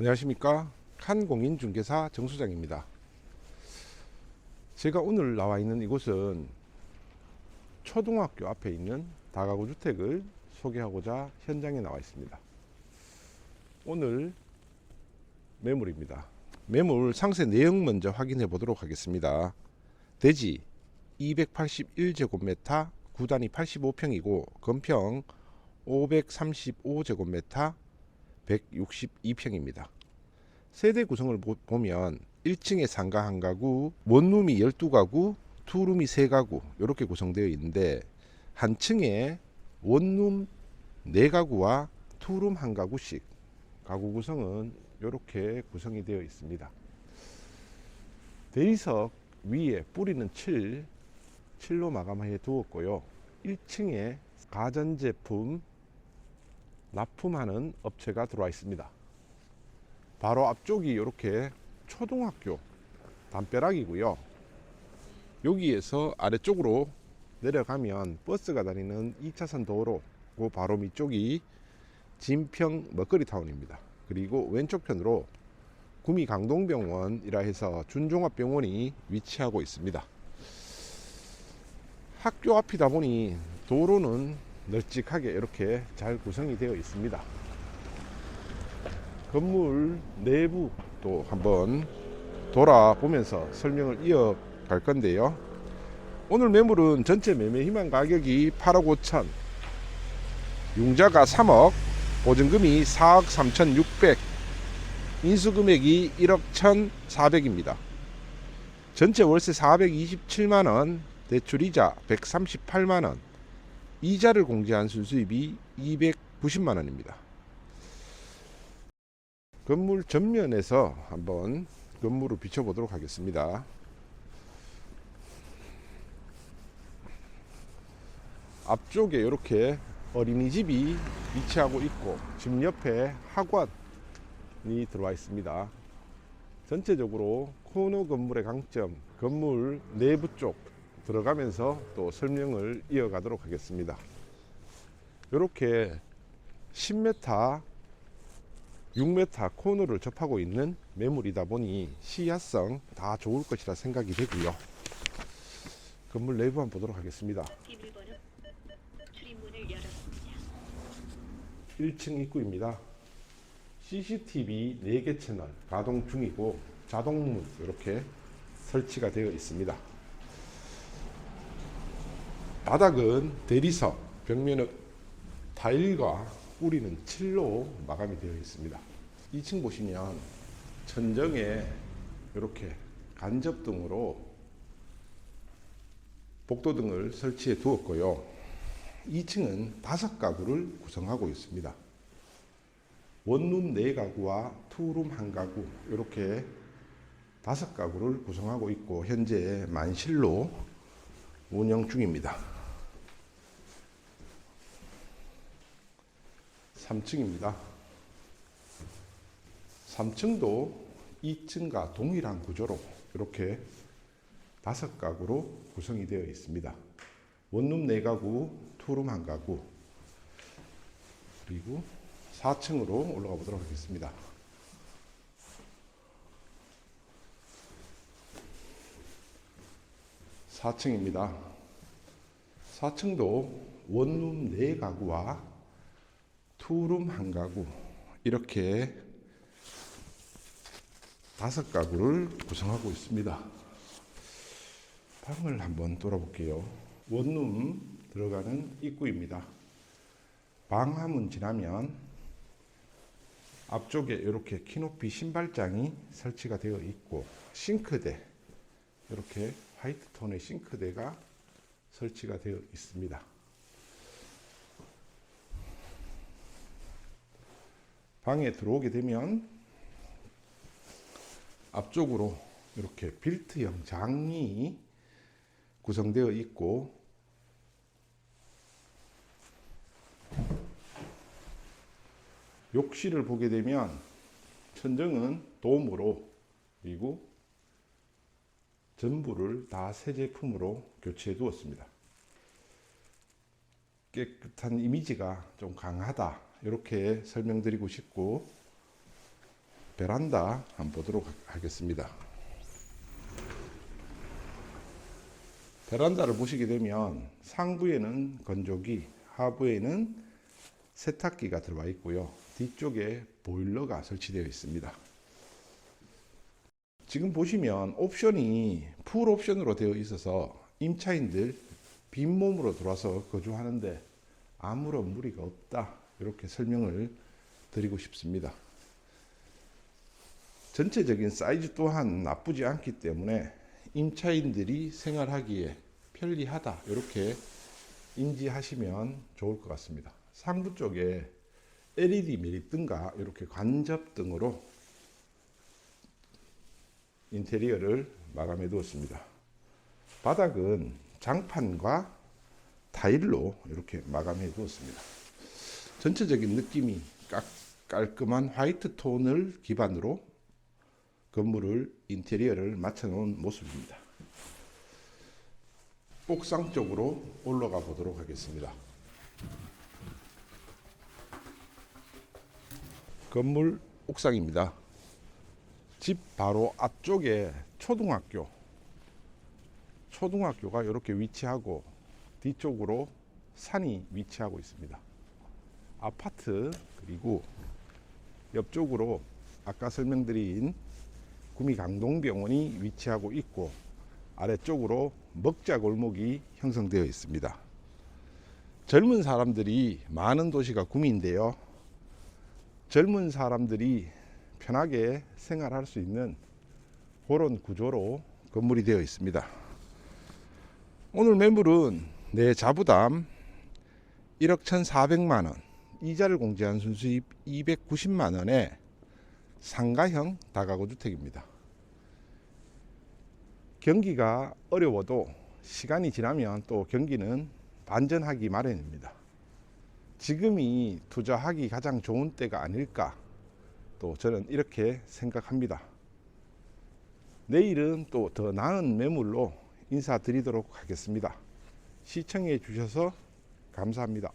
안녕하십니까? 한공인중개사 정수장입니다. 제가 오늘 나와 있는 이곳은 초등학교 앞에 있는 다가구 주택을 소개하고자 현장에 나와 있습니다. 오늘 매물입니다. 매물 상세 내용 먼저 확인해 보도록 하겠습니다. 대지 281제곱미터 구단위 85평이고 건평 535제곱미터 162평입니다. 세대 구성을 보- 보면 1층에 상가 한 가구, 원룸이 12가구, 투룸이 3가구 이렇게 구성되어 있는데 한 층에 원룸 4가구와 투룸 한 가구씩 가구 구성은 이렇게 구성이 되어 있습니다. 대리석 위에 뿌리는 7, 7로 마감해 두었고요. 1층에 가전제품 납품하는 업체가 들어와 있습니다. 바로 앞쪽이 이렇게 초등학교 담벼락이고요. 여기에서 아래쪽으로 내려가면 버스가 다니는 2차선 도로 그 바로 밑쪽이 진평 먹거리 타운입니다. 그리고 왼쪽 편으로 구미 강동병원이라 해서 준종합병원이 위치하고 있습니다. 학교 앞이다 보니 도로는 널찍하게 이렇게 잘 구성이 되어 있습니다. 건물 내부 또 한번 돌아보면서 설명을 이어갈 건데요. 오늘 매물은 전체 매매 희망 가격이 8억 5천, 융자가 3억, 보증금이 4억 3천6백, 인수금액이 1억 1,400입니다. 전체 월세 427만 원, 대출이자 138만 원, 이자를 공제한 순수입이 290만 원입니다. 건물 전면에서 한번 건물을 비춰보도록 하겠습니다. 앞쪽에 이렇게 어린이집이 위치하고 있고 집 옆에 학원이 들어와 있습니다. 전체적으로 코너 건물의 강점, 건물 내부 쪽 들어가면서 또 설명을 이어가도록 하겠습니다. 이렇게 10m, 6m 코너를 접하고 있는 매물이다 보니 시야성 다 좋을 것이라 생각이 되고요. 건물 내부 한번 보도록 하겠습니다. 비밀번호 출입문을 열었습니다. 1층 입구입니다. CCTV 4개 채널 가동 중이고 자동문 이렇게 설치가 되어 있습니다. 바닥은 대리석, 벽면은 타일과 뿌리는 칠로 마감이 되어 있습니다. 2층 보시면 천정에 이렇게 간접 등으로 복도 등을 설치해 두었고요. 2층은 다섯 가구를 구성하고 있습니다. 원룸 네 가구와 투룸 한 가구 이렇게 다섯 가구를 구성하고 있고 현재 만실로 운영 중입니다. 3층입니다. 3층도 2층과 동일한 구조로 이렇게 다섯 가구로 구성이 되어 있습니다. 원룸 네 가구, 투룸 한 가구, 그리고 4층으로 올라가 보도록 하겠습니다. 사층입니다 4층도 원룸 네 가구와 투룸 한 가구 이렇게 다섯 가구를 구성하고 있습니다. 방을 한번 돌아볼게요. 원룸 들어가는 입구입니다. 방화문 지나면 앞쪽에 이렇게 키높이 신발장이 설치가 되어 있고 싱크대 이렇게 화이트 톤의 싱크대가 설치가 되어 있습니다. 방에 들어오게 되면 앞쪽으로 이렇게 빌트형 장이 구성되어 있고 욕실을 보게 되면 천정은 돔으로 그리고 전부를 다 새 제품으로 교체해 두었습니다. 깨끗한 이미지가 좀 강하다 이렇게 설명드리고 싶고 베란다 한번 보도록 하- 하겠습니다. 베란다를 보시게 되면 상부에는 건조기, 하부에는 세탁기가 들어와 있고요. 뒤쪽에 보일러가 설치되어 있습니다. 지금 보시면 옵션이 풀 옵션으로 되어 있어서 임차인들 빈몸으로 들어와서 거주하는데 아무런 무리가 없다. 이렇게 설명을 드리고 싶습니다. 전체적인 사이즈 또한 나쁘지 않기 때문에 임차인들이 생활하기에 편리하다. 이렇게 인지하시면 좋을 것 같습니다. 상부 쪽에 LED 매립등과 이렇게 간접 등으로 인테리어를 마감해 두었습니다. 바닥은 장판과 타일로 이렇게 마감해 두었습니다. 전체적인 느낌이 깍- 깔끔한 화이트 톤을 기반으로 건물을 인테리어를 맞춰 놓은 모습입니다. 옥상 쪽으로 올라가 보도록 하겠습니다. 건물 옥상입니다. 집 바로 앞쪽에 초등학교 초등학교가 이렇게 위치하고 뒤쪽으로 산이 위치하고 있습니다. 아파트 그리고 옆쪽으로 아까 설명드린 구미 강동병원이 위치하고 있고 아래쪽으로 먹자 골목이 형성되어 있습니다. 젊은 사람들이 많은 도시가 구미인데요. 젊은 사람들이 편하게 생활할 수 있는 그런 구조로 건물이 되어 있습니다. 오늘 매물은 내 자부담 1억 1,400만 원, 이자를 공제한 순수입 290만 원에 상가형 다가구 주택입니다. 경기가 어려워도 시간이 지나면 또 경기는 반전하기 마련입니다. 지금이 투자하기 가장 좋은 때가 아닐까 또 저는 이렇게 생각합니다. 내일은 또 더 나은 매물로 인사드리도록 하겠습니다. 시청해 주셔서 감사합니다.